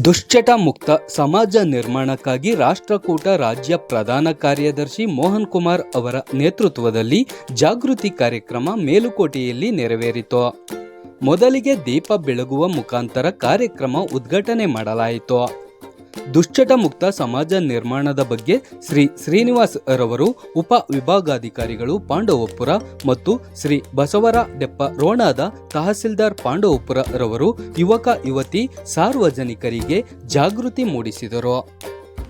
ದುಶ್ಚಟ ಮುಕ್ತ ಸಮಾಜ ನಿರ್ಮಾಣಕ್ಕಾಗಿ ರಾಷ್ಟ್ರಕೂಟ ರಾಜ್ಯ ಪ್ರಧಾನ ಕಾರ್ಯದರ್ಶಿ ಮೋಹನ್ ಕುಮಾರ್ ಅವರ ನೇತೃತ್ವದಲ್ಲಿ ಜಾಗೃತಿ ಕಾರ್ಯಕ್ರಮ ಮೇಲುಕೋಟೆಯಲ್ಲಿ ನೆರವೇರಿತು. ಮೊದಲಿಗೆ ದೀಪ ಬೆಳಗುವ ಮುಖಾಂತರ ಕಾರ್ಯಕ್ರಮ ಉದ್ಘಾಟನೆ ಮಾಡಲಾಯಿತು. ದುಶ್ಚಟ ಮುಕ್ತ ಸಮಾಜ ನಿರ್ಮಾಣದ ಬಗ್ಗೆ ಶ್ರೀ ಶ್ರೀನಿವಾಸ್ ರವರು, ಉಪ ವಿಭಾಗಾಧಿಕಾರಿಗಳು ಪಾಂಡವಪುರ ಮತ್ತು ಶ್ರೀ ಬಸವರ ಡೆಪ್ಪ ರೋಣಾದ ತಹಸೀಲ್ದಾರ್ ಪಾಂಡವಪುರ ರವರು, ಯುವಕ, ಯುವತಿ, ಸಾರ್ವಜನಿಕರಿಗೆ ಜಾಗೃತಿ ಮೂಡಿಸಿದರು.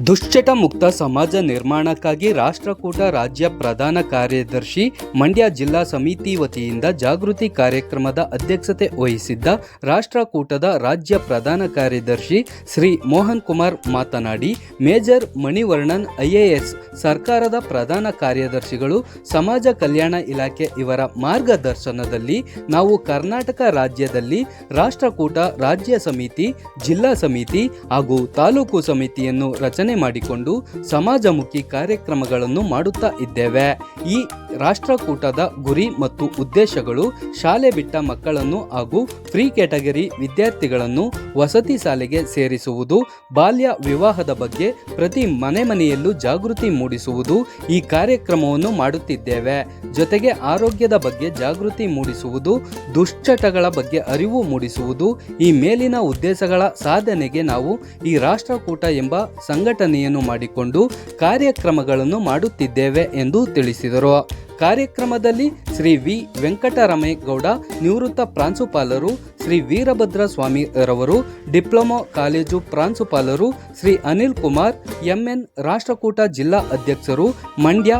ದುಶ್ಚಟ ಮುಕ್ತ ಸಮಾಜ ನಿರ್ಮಾಣಕ್ಕಾಗಿ ರಾಷ್ಟ್ರಕೂಟ ರಾಜ್ಯ ಪ್ರಧಾನ ಕಾರ್ಯದರ್ಶಿ, ಮಂಡ್ಯ ಜಿಲ್ಲಾ ಸಮಿತಿ ವತಿಯಿಂದ ಜಾಗೃತಿ ಕಾರ್ಯಕ್ರಮದ ಅಧ್ಯಕ್ಷತೆ ವಹಿಸಿದ್ದ ರಾಷ್ಟ್ರಕೂಟದ ರಾಜ್ಯ ಪ್ರಧಾನ ಕಾರ್ಯದರ್ಶಿ ಶ್ರೀ ಮೋಹನ್ ಕುಮಾರ್ ಮಾತನಾಡಿ, ಮೇಜರ್ ಮಣಿವರ್ಣನ್ ಐಎಎಸ್ ಸರ್ಕಾರದ ಪ್ರಧಾನ ಕಾರ್ಯದರ್ಶಿಗಳು, ಸಮಾಜ ಕಲ್ಯಾಣ ಇಲಾಖೆ ಇವರ ಮಾರ್ಗದರ್ಶನದಲ್ಲಿ ನಾವು ಕರ್ನಾಟಕ ರಾಜ್ಯದಲ್ಲಿ ರಾಷ್ಟ್ರಕೂಟ, ರಾಜ್ಯ ಸಮಿತಿ, ಜಿಲ್ಲಾ ಸಮಿತಿ ಹಾಗೂ ತಾಲೂಕು ಸಮಿತಿಯನ್ನು ರಚನೆ ಮಾಡಿಕೊಂಡು ಸಮಾಜಮುಖಿ ಕಾರ್ಯಕ್ರಮಗಳನ್ನು ಮಾಡುತ್ತಾ ಇದ್ದೇವೆ. ಈ ರಾಷ್ಟ್ರಕೂಟದ ಗುರಿ ಮತ್ತು ಉದ್ದೇಶಗಳು ಶಾಲೆ ಬಿಟ್ಟ ಮಕ್ಕಳನ್ನು ಹಾಗೂ ಫ್ರೀ ಕ್ಯಾಟಗರಿ ವಿದ್ಯಾರ್ಥಿಗಳನ್ನು ವಸತಿ ಶಾಲೆಗೆ ಸೇರಿಸುವುದು, ಬಾಲ್ಯ ವಿವಾಹದ ಬಗ್ಗೆ ಪ್ರತಿ ಮನೆ ಮನೆಯಲ್ಲೂ ಜಾಗೃತಿ ಮೂಡಿಸುವುದು ಈ ಕಾರ್ಯಕ್ರಮವನ್ನು ಮಾಡುತ್ತಿದ್ದೇವೆ. ಜೊತೆಗೆ ಆರೋಗ್ಯದ ಬಗ್ಗೆ ಜಾಗೃತಿ ಮೂಡಿಸುವುದು, ದುಶ್ಚಟಗಳ ಬಗ್ಗೆ ಅರಿವು ಮೂಡಿಸುವುದು ಈ ಮೇಲಿನ ಉದ್ದೇಶಗಳ ಸಾಧನೆಗೆ ನಾವು ಈ ರಾಷ್ಟ್ರಕೂಟ ಎಂಬ ಸಂಘಟನೆಯನ್ನು ಮಾಡಿಕೊಂಡು ಕಾರ್ಯಕ್ರಮಗಳನ್ನು ಮಾಡುತ್ತಿದ್ದೇವೆ ಎಂದು ತಿಳಿಸಿದರು. ಕಾರ್ಯಕ್ರಮದಲ್ಲಿ ಶ್ರೀ ವಿ. ವೆಂಕಟರಮೇಗೌಡ, ನಿವೃತ್ತ ಪ್ರಾಂಶುಪಾಲರು ಶ್ರೀ ವೀರಭದ್ರ ಸ್ವಾಮಿ ರವರು, ಡಿಪ್ಲೊಮಾ ಕಾಲೇಜು ಪ್ರಾಂಶುಪಾಲರು ಶ್ರೀ ಅನಿಲ್ ಕುಮಾರ್, ಎಂಎನ್ ರಾಷ್ಟ್ರಕೂಟ ಜಿಲ್ಲಾ ಅಧ್ಯಕ್ಷರು, ಮಂಡ್ಯ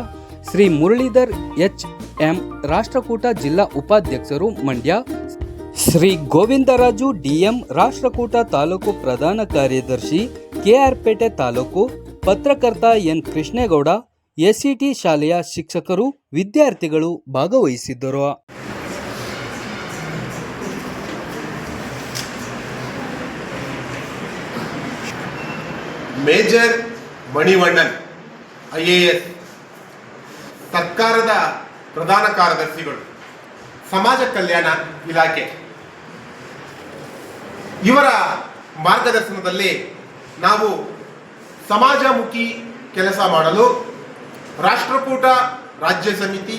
ಶ್ರೀ ಮುರಳೀಧರ್ ಎಚ್. ಎಂ. ರಾಷ್ಟ್ರಕೂಟ ಜಿಲ್ಲಾ ಉಪಾಧ್ಯಕ್ಷರು, ಮಂಡ್ಯ ಶ್ರೀ ಗೋವಿಂದರಾಜು ಡಿಎಂ ರಾಷ್ಟ್ರಕೂಟ ತಾಲೂಕು ಪ್ರಧಾನ ಕಾರ್ಯದರ್ಶಿ ಕೆಆರ್ಪೇಟೆ ತಾಲೂಕು ಪತ್ರಕರ್ತ ಎನ್. ಕೃಷ್ಣೇಗೌಡ ಎಸ್ಸಿಟಿ ಶಾಲೆಯ ಶಿಕ್ಷಕರು, ವಿದ್ಯಾರ್ಥಿಗಳು ಭಾಗವಹಿಸಿದ್ದರು. Major Manivannan I A S ಸರ್ಕಾರದ ಪ್ರಧಾನ ಕಾರ್ಯದರ್ಶಿಗಳು, ಸಮಾಜ ಕಲ್ಯಾಣ ಇಲಾಖೆ. ಇವರ ಮಾರ್ಗದರ್ಶನದಲ್ಲಿ ನಾವು ಸಮಾಜಮುಖಿ ಕೆಲಸ ಮಾಡಲು ರಾಷ್ಟ್ರಕೂಟ, ರಾಜ್ಯ ಸಮಿತಿ,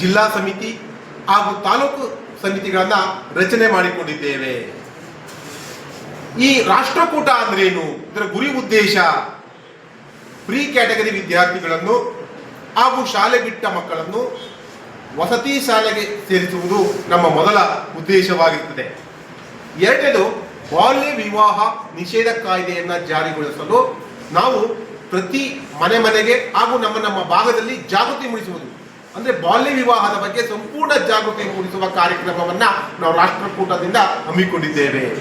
ಜಿಲ್ಲಾ ಸಮಿತಿ ಹಾಗೂ ತಾಲೂಕು ಸಮಿತಿಗಳನ್ನು ರಚನೆ ಮಾಡಿಕೊಂಡಿದ್ದೇವೆ. ಈ ರಾಷ್ಟ್ರಕೂಟ ಅಂದ್ರೇನು? ಇದರ ಗುರಿ ಉದ್ದೇಶ ಪ್ರೀ ಕ್ಯಾಟಗರಿ ವಿದ್ಯಾರ್ಥಿಗಳನ್ನು ಹಾಗೂ ಶಾಲೆ ಬಿಟ್ಟ ಮಕ್ಕಳನ್ನು ವಸತಿ ಶಾಲೆಗೆ ಸೇರಿಸುವುದು ನಮ್ಮ ಮೊದಲ ಉದ್ದೇಶವಾಗಿರುತ್ತದೆ ಎರಡನೇದು ಬಾಲ್ಯ ವಿವಾಹ ನಿಷೇಧ ಕಾಯ್ದೆಯನ್ನು ಜಾರಿಗೊಳಿಸಲು ನಾವು ಪ್ರತಿ ಮನೆ ಮನೆಗೆ ಹಾಗೂ ನಮ್ಮ ನಮ್ಮ ಭಾಗದಲ್ಲಿ ಜಾಗೃತಿ ಮೂಡಿಸುವುದು. ಅಂದ್ರೆ ಬಾಲ್ಯ ವಿವಾಹದ ಬಗ್ಗೆ ಸಂಪೂರ್ಣ ಜಾಗೃತಿ ಮೂಡಿಸುವ ಕಾರ್ಯಕ್ರಮವನ್ನ ನಾವು ರಾಷ್ಟ್ರಕೂಟದಿಂದ ಹಮ್ಮಿಕೊಂಡಿದ್ದೇವೆ.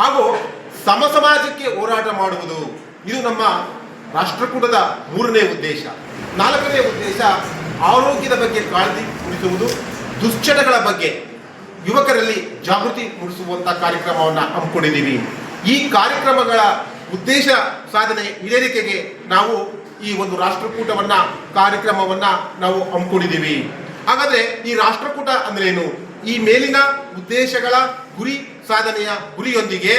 ಹಾಗೂ ಸಮ ಸಮಾಜಕ್ಕೆ ಹೋರಾಟ ಮಾಡುವುದು. ಇದು ನಮ್ಮ ರಾಷ್ಟ್ರಕೂಟದ ಮೂರನೇ ಉದ್ದೇಶ. ನಾಲ್ಕನೇ ಉದ್ದೇಶ, ಆರೋಗ್ಯದ ಬಗ್ಗೆ ಕಾಳಜಿ ಮೂಡಿಸುವುದು, ದುಶ್ಚಟಗಳ ಬಗ್ಗೆ ಯುವಕರಲ್ಲಿ ಜಾಗೃತಿ ಮೂಡಿಸುವಂತ ಕಾರ್ಯಕ್ರಮವನ್ನು ಹಮ್ಮಿಕೊಂಡಿದ್ದೀವಿ. ಈ ಕಾರ್ಯಕ್ರಮಗಳ ಉದ್ದೇಶ ಸಾಧನೆ ಈಡೇರಿಕೆಗೆ ನಾವು ಈ ಒಂದು ರಾಷ್ಟ್ರಕೂಟವನ್ನ, ಕಾರ್ಯಕ್ರಮವನ್ನ ನಾವು ಹಮ್ಮಿಕೊಂಡಿದ್ದೀವಿ. ಹಾಗಾದ್ರೆ ಈ ರಾಷ್ಟ್ರಕೂಟ ಅಂದ್ರೇನು? ಈ ಮೇಲಿನ ಉದ್ದೇಶಗಳ ಗುರಿ ಸಾಧನೆಯ ಗುರಿಯೊಂದಿಗೆ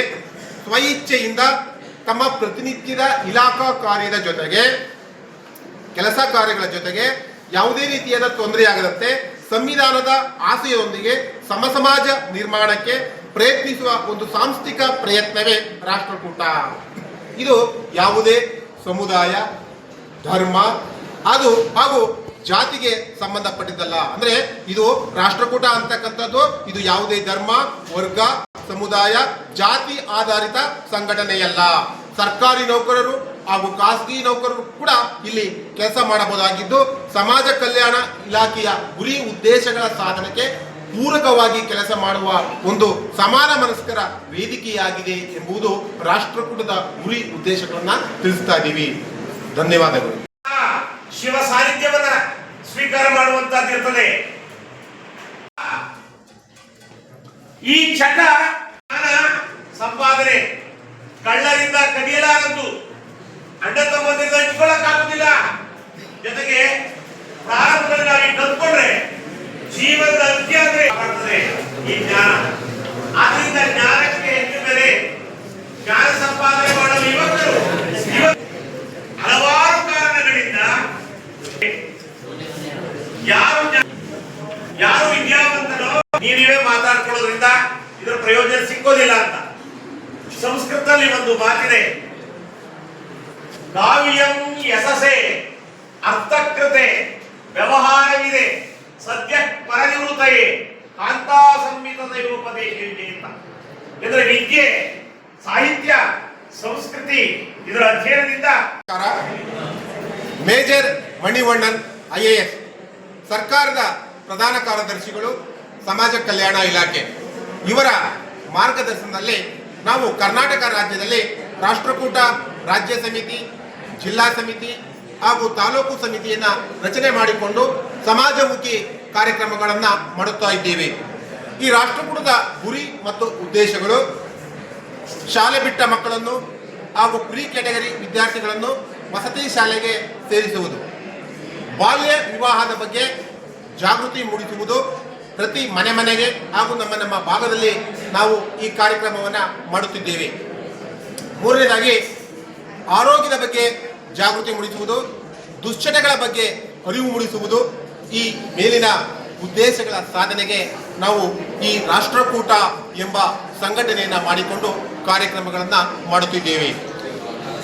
ಸ್ವಇಚ್ಛೆಯಿಂದ ತಮ್ಮ ಪ್ರತಿನಿತ್ಯದ ಇಲಾಖಾ ಕಾರ್ಯದ ಜೊತೆಗೆ, ಕೆಲಸ ಕಾರ್ಯಗಳ ಜೊತೆಗೆ ಯಾವುದೇ ರೀತಿಯಾದ ತೊಂದರೆಯಾಗದಂತೆ ಸಂವಿಧಾನದ ಆಸೆಯೊಂದಿಗೆ ಸಮಸಮಾಜ ನಿರ್ಮಾಣಕ್ಕೆ ಪ್ರಯತ್ನಿಸುವ ಒಂದು ಸಾಂಸ್ಥಿಕ ಪ್ರಯತ್ನವೇ ರಾಷ್ಟ್ರಕೂಟ. ಇದು ಯಾವುದೇ ಸಮುದಾಯ, ಧರ್ಮ, ಅದು ಹಾಗೂ ಜಾತಿಗೆ ಸಂಬಂಧಪಟ್ಟಿದ್ದಲ್ಲ. ಅಂದ್ರೆ ಇದು ರಾಷ್ಟ್ರಕೂಟ ಅಂತಕ್ಕಂಥದ್ದು, ಇದು ಯಾವುದೇ ಧರ್ಮ, ವರ್ಗ, ಸಮುದಾಯ, ಜಾತಿ ಆಧಾರಿತ ಸಂಘಟನೆಯಲ್ಲ. ಸರ್ಕಾರಿ ನೌಕರರು ಹಾಗೂ ಖಾಸಗಿ ನೌಕರರು ಕೂಡ ಇಲ್ಲಿ ಕೆಲಸ ಮಾಡಬಹುದಾಗಿದ್ದು, ಸಮಾಜ ಕಲ್ಯಾಣ ಇಲಾಖೆಯ ಗುರಿ ಉದ್ದೇಶಗಳ ಸಾಧನೆಗೆ ಪೂರಕವಾಗಿ ಕೆಲಸ ಮಾಡುವ ಒಂದು ಸಮಾನ ಮನಸ್ಕರ ವೇದಿಕೆಯಾಗಿದೆ ಎಂಬುದು ರಾಷ್ಟ್ರಕೂಟದ ಗುರಿ ಉದ್ದೇಶಗಳನ್ನ ತಿಳಿಸ್ತಾ ಇದ್ದೀವಿ. ಧನ್ಯವಾದಗಳು. ಶಿವ ಸಾನ್ನಿಧ್ಯವನ್ನ ಸ್ವೀಕಾರ ಮಾಡುವಂತದ್ದಿರ್ತದೆ ಈ ಚಟ ಸಂಪಾದನೆ ಕಳ್ಳರಿಂದ ಕದಿಯಲಾರದ್ದು. ಅಣ್ಣ ತಮ್ಮದಿಂದ ಹಂಚ್ಕೊಳ್ಳಕ್ಕಾಗುದಿಲ್ಲ ಜೊತೆಗೆ ಪ್ರಾರಂಭದಲ್ಲಿ ನಾವು ಕಲ್ತ್ಕೊಂಡ್ರೆ ಜೀವನದ ಅಂತ್ಯ ಅಂದ್ರೆ ಈ ಜ್ಞಾನ. ಆದ್ರಿಂದ ಜ್ಞಾನಕ್ಕೆ ಹೆಚ್ಚು ಬೆಲೆ ಜ್ಞಾನ ಸಂಪಾದನೆ ಮಾಡಲು ಯುವಕರು. ಹಲವಾರು ಕಾರಣಗಳಿಂದ ಯಾರು ಯಾರು ವಿದ್ಯಾವಂತನೋ ನೀವೇ ಮಾತಾಡ್ಕೊಳ್ಳೋದ್ರಿಂದ ಇದರ ಪ್ರಯೋಜನ ಸಿಕ್ಕೋದಿಲ್ಲ ಅಂತ. ಸಂಸ್ಕೃತದಲ್ಲಿ ಒಂದು ಮಾತಿದೆ. ಕಾವ್ಯಂ ಯಶಸೆ, ಅರ್ಥಕೃತೆ, ವ್ಯವಹಾರವಿದೆ. ಸದ್ಯ ಪರನಿವೃತ್ತಯೇ ಕಾಂತಾ ಸಂಹಿತದ ಉಪದೇಶ ಇದೆ ಅಂತ. ಇದರ ವಿದ್ಯೆ, ಸಾಹಿತ್ಯ, ಸಂಸ್ಕೃತಿ, ಇದರ ಅಧ್ಯಯನದಿಂದ. Major Manivannan, I A S. ಸರ್ಕಾರದ ಪ್ರಧಾನ ಕಾರ್ಯದರ್ಶಿಗಳು, ಸಮಾಜ ಕಲ್ಯಾಣ ಇಲಾಖೆ. ಇವರ ಮಾರ್ಗದರ್ಶನದಲ್ಲಿ ನಾವು ಕರ್ನಾಟಕ ರಾಜ್ಯದಲ್ಲಿ ರಾಷ್ಟ್ರಕೂಟ, ರಾಜ್ಯ ಸಮಿತಿ, ಜಿಲ್ಲಾ ಸಮಿತಿ ಹಾಗೂ ತಾಲೂಕು ಸಮಿತಿಯನ್ನು ರಚನೆ ಮಾಡಿಕೊಂಡು ಸಮಾಜಮುಖಿ ಕಾರ್ಯಕ್ರಮಗಳನ್ನು ಮಾಡುತ್ತಾ ಇದ್ದೇವೆ. ಈ ರಾಷ್ಟ್ರಕೂಟದ ಗುರಿ ಮತ್ತು ಉದ್ದೇಶಗಳು, ಶಾಲೆ ಬಿಟ್ಟ ಮಕ್ಕಳನ್ನು ಹಾಗೂ ಪ್ರಿ ಕ್ಯಾಟಗರಿ ವಿದ್ಯಾರ್ಥಿಗಳನ್ನು ವಸತಿ ಶಾಲೆಗೆ ಸೇರಿಸುವುದು. ಬಾಲ್ಯ ವಿವಾಹದ ಬಗ್ಗೆ ಜಾಗೃತಿ ಮೂಡಿಸುವುದು ಪ್ರತಿ ಮನೆ ಮನೆಗೆ ಹಾಗೂ ನಮ್ಮ ನಮ್ಮ ಭಾಗದಲ್ಲಿ ನಾವು ಈ ಕಾರ್ಯಕ್ರಮವನ್ನು ಮಾಡುತ್ತಿದ್ದೇವೆ. ಮೂರನೇದಾಗಿ, ಆರೋಗ್ಯದ ಬಗ್ಗೆ ಜಾಗೃತಿ ಮೂಡಿಸುವುದು, ದುಶ್ಚಟಗಳ ಬಗ್ಗೆ ಅರಿವು ಮೂಡಿಸುವುದು ಈ ಮೇಲಿನ ಉದ್ದೇಶಗಳ ಸಾಧನೆಗೆ ನಾವು ಈ ರಾಷ್ಟ್ರಕೂಟ ಎಂಬ ಸಂಘಟನೆಯನ್ನು ಮಾಡಿಕೊಂಡು ಕಾರ್ಯಕ್ರಮಗಳನ್ನು ಮಾಡುತ್ತಿದ್ದೇವೆ.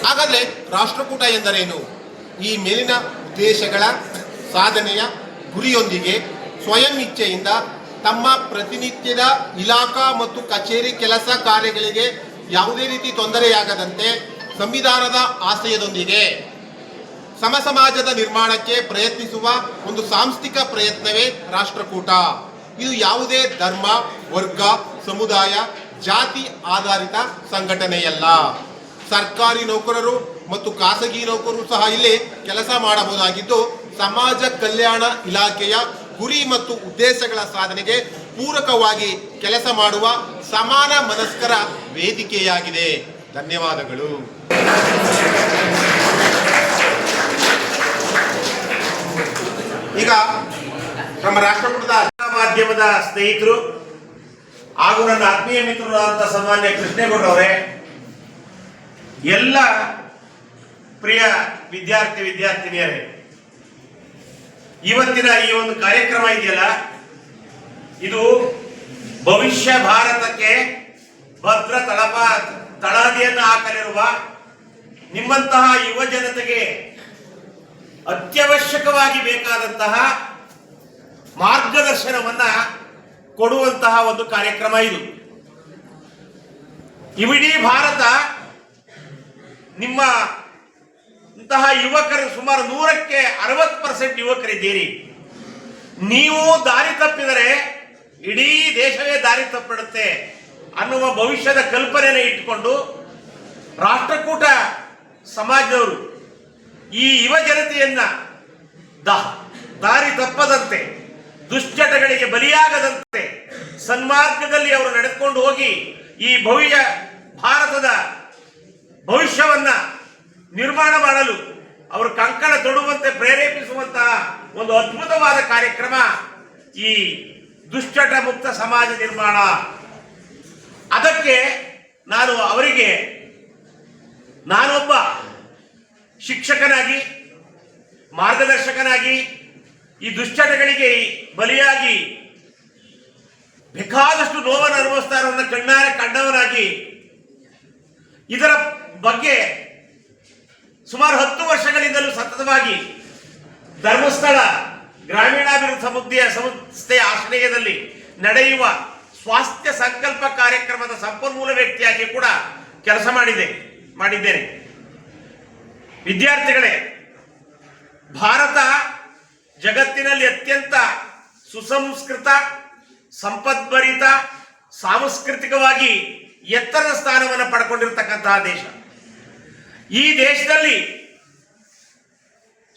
ಹಾಗಾದರೆ ರಾಷ್ಟ್ರಕೂಟ ಎಂದರೇನು? ಈ ಮೇಲಿನ ಉದ್ದೇಶಗಳ ಸಾಧನೆಯ ಗುರಿಯೊಂದಿಗೆ ಸ್ವಯಂ ಇಚ್ಛೆಯಿಂದ ತಮ್ಮ ಪ್ರತಿನಿತ್ಯದ ಇಲಾಖಾ ಮತ್ತು ಕಚೇರಿ ಕೆಲಸ ಕಾರ್ಯಗಳಿಗೆ ಯಾವುದೇ ರೀತಿ ತೊಂದರೆಯಾಗದಂತೆ ಸಂವಿಧಾನದ ಆಶಯದೊಂದಿಗೆ ಸಮ ಸಮಾಜದ ನಿರ್ಮಾಣಕ್ಕೆ ಪ್ರಯತ್ನಿಸುವ ಒಂದು ಸಾಂಸ್ಥಿಕ ಪ್ರಯತ್ನವೇ ರಾಷ್ಟ್ರಕೂಟ. ಇದು ಯಾವುದೇ ಧರ್ಮ, ವರ್ಗ, ಸಮುದಾಯ, ಜಾತಿ ಆಧಾರಿತ ಸಂಘಟನೆಯಲ್ಲ. ಸರ್ಕಾರಿ ನೌಕರರು ಮತ್ತು ಖಾಸಗಿ ನೌಕರರು ಸಹ ಇಲ್ಲಿ ಕೆಲಸ ಮಾಡಬಹುದಾಗಿದ್ದು, ಸಮಾಜ ಕಲ್ಯಾಣ ಇಲಾಖೆಯ ಗುರಿ ಮತ್ತು ಉದ್ದೇಶಗಳ ಸಾಧನೆಗೆ ಪೂರಕವಾಗಿ ಕೆಲಸ ಮಾಡುವ ಸಮಾನ ಮನಸ್ಕರ ವೇದಿಕೆಯಾಗಿದೆ. ಧನ್ಯವಾದಗಳು. ಈಗ ನಮ್ಮ ರಾಷ್ಟ್ರಕೂಟದ ಮಾಧ್ಯಮದ ಸ್ನೇಹಿತರು ಹಾಗೂ ನನ್ನ ಆತ್ಮೀಯ ಮಿತ್ರರು ಅಂತ ಸನ್ಮಾನ್ಯ ಕೃಷ್ಣೇಗೌಡರವರೇ ಎಲ್ಲ ಪ್ರಿಯ ವಿದ್ಯಾರ್ಥಿ ವಿದ್ಯಾರ್ಥಿನಿಯರೇ, ಇವತ್ತಿನ ಈ ಒಂದು ಕಾರ್ಯಕ್ರಮ ಇದೆಯಲ್ಲ? ಇದು ಭವಿಷ್ಯ ಭಾರತಕ್ಕೆ ಭದ್ರ ತಳಪ ತಳಹದಿಯನ್ನು ಹಾಕಲಿರುವ ನಿಮ್ಮಂತಹ ಯುವ ಜನತೆಗೆ ಅತ್ಯವಶ್ಯಕವಾಗಿ ಬೇಕಾದಂತಹ ಮಾರ್ಗದರ್ಶನವನ್ನ ಕೊಡುವಂತಹ ಒಂದು ಕಾರ್ಯಕ್ರಮ ಇದು. ಇವಿಡೀ ಭಾರತ ನಿಮ್ಮ ಇಂತಹ ಯುವಕರು ಸುಮಾರು ನೂರಕ್ಕೆ ಅರವತ್ತು ಪರ್ಸೆಂಟ್ ಯುವಕರಿದ್ದೀರಿ. ನೀವು ದಾರಿ ತಪ್ಪಿದರೆ ಇಡೀ ದೇಶವೇ ದಾರಿ ತಪ್ಪಿಡುತ್ತೆ ಅನ್ನುವ ಭವಿಷ್ಯದ ಕಲ್ಪನೆಯನ್ನು ಇಟ್ಟುಕೊಂಡು ರಾಷ್ಟ್ರಕೂಟ ಸಮಾಜದವರು ಈ ಯುವ ಜನತೆಯನ್ನ ದಾರಿ ತಪ್ಪದಂತೆ, ದುಶ್ಚಟಗಳಿಗೆ ಬಲಿಯಾಗದಂತೆ ಸನ್ಮಾರ್ಗದಲ್ಲಿ ಅವರು ನಡೆದುಕೊಂಡು ಹೋಗಿ ಈ ಭವ್ಯ ಭಾರತದ ಭವಿಷ್ಯವನ್ನ ನಿರ್ಮಾಣ ಮಾಡಲು ಅವರು ಕಂಕಣ ತೊಡುವಂತೆ ಪ್ರೇರೇಪಿಸುವಂತಹ ಒಂದು ಅದ್ಭುತವಾದ ಕಾರ್ಯಕ್ರಮ ಈ ದುಶ್ಚಟ ಮುಕ್ತ ಸಮಾಜ ನಿರ್ಮಾಣ. ಅದಕ್ಕೆ ನಾನು ಅವರಿಗೆ ನಾನೊಬ್ಬ ಶಿಕ್ಷಕನಾಗಿ, ಮಾರ್ಗದರ್ಶಕನಾಗಿ, ಈ ದುಶ್ಚಟಗಳಿಗೆ ಬಲಿಯಾಗಿ ಬೇಕಾದಷ್ಟು ನೋವನ್ನು ಅನುಭವಿಸ್ತಾ ಇರೋದನ್ನ ಕಣ್ಣಾರೆ ಕಂಡವನಾಗಿ, ಇದರ ಬಗ್ಗೆ ಸುಮಾರು ಹತ್ತು ವರ್ಷಗಳಿಂದಲೂ ಸತತವಾಗಿ ಧರ್ಮಸ್ಥಳ ಗ್ರಾಮೀಣಾಭಿವೃದ್ಧಿ ಸಮುದಾಯ ಸಂಸ್ಥೆಯ ಆಶ್ರಯದಲ್ಲಿ ನಡೆಯುವ ಸ್ವಾಸ್ಥ್ಯ ಸಂಕಲ್ಪ ಕಾರ್ಯಕ್ರಮದ ಸಂಪನ್ಮೂಲ ವ್ಯಕ್ತಿಯಾಗಿ ಕೂಡ ಕೆಲಸ ಮಾಡಿದೆ, ಮಾಡಿದ್ದೇನೆ. ವಿದ್ಯಾರ್ಥಿಗಳೇ, ಭಾರತ ಜಗತ್ತಿನಲ್ಲಿ ಅತ್ಯಂತ ಸುಸಂಸ್ಕೃತ, ಸಂಪದ್ಭರಿತ, ಸಾಂಸ್ಕೃತಿಕವಾಗಿ ಎತ್ತರದ ಸ್ಥಾನವನ್ನು ಪಡ್ಕೊಂಡಿರ್ತಕ್ಕಂತಹ ದೇಶ. ಈ ದೇಶದಲ್ಲಿ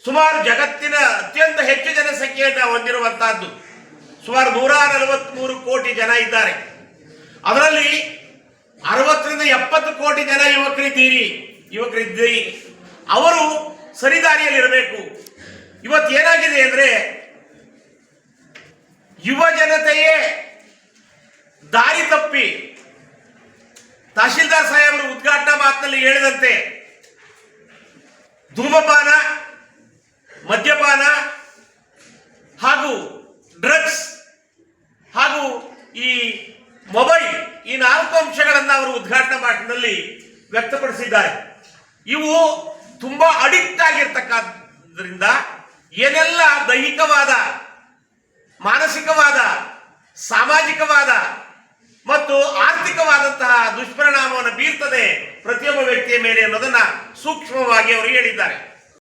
ಸುಮಾರು ಜಗತ್ತಿನ ಅತ್ಯಂತ ಹೆಚ್ಚು ಜನಸಂಖ್ಯೆಯನ್ನು ಹೊಂದಿರುವಂತಹದ್ದು, ಸುಮಾರು ನೂರ ನಲವತ್ಮೂರು ಕೋಟಿ ಜನ ಇದ್ದಾರೆ. ಅದರಲ್ಲಿ ಅರವತ್ತರಿಂದ ಎಪ್ಪತ್ತು ಕೋಟಿ ಜನ ಯುವಕರಿದ್ದೀರಿ ಯುವಕರಿದ್ದೀರಿ. ಅವರು ಸರಿದಾರಿಯಲ್ಲಿರಬೇಕು. ಇವತ್ತು ಏನಾಗಿದೆ ಅಂದ್ರೆ ಯುವ ಜನತೆಯೇ ದಾರಿ ತಪ್ಪಿ ತಹಶೀಲ್ದಾರ್ ಸಾಹೇಬರು ಉದ್ಘಾಟನಾ ಮಾತಿನಲ್ಲಿ ಹೇಳಿದಂತೆ ಧೂಮಪಾನ, ಮದ್ಯಪಾನ ಹಾಗೂ ಡ್ರಗ್ಸ್ ಹಾಗೂ ಈ ಮೊಬೈಲ್ ಈ ನಾಲ್ಕು ಅಂಶಗಳನ್ನು ಅವರು ಉದ್ಘಾಟನಾ ಮಾತಿನಲ್ಲಿ ವ್ಯಕ್ತಪಡಿಸಿದ್ದಾರೆ. ಇವು ತುಂಬಾ ಅಡಿಕ್ಟ್ ಆಗಿರ್ತಕ್ಕಂಥದ್ರಿಂದ ಏನೆಲ್ಲ ದೈಹಿಕವಾದ, ಮಾನಸಿಕವಾದ, ಸಾಮಾಜಿಕವಾದ ಮತ್ತು ಆರ್ಥಿಕವಾದಂತಹ ದುಷ್ಪರಿಣಾಮವನ್ನು ಬೀರ್ತದೆ ಪ್ರತಿಯೊಬ್ಬ ವ್ಯಕ್ತಿಯ ಮೇಲೆ ಅನ್ನೋದನ್ನ ಸೂಕ್ಷ್ಮವಾಗಿ ಅವರು ಹೇಳಿದ್ದಾರೆ.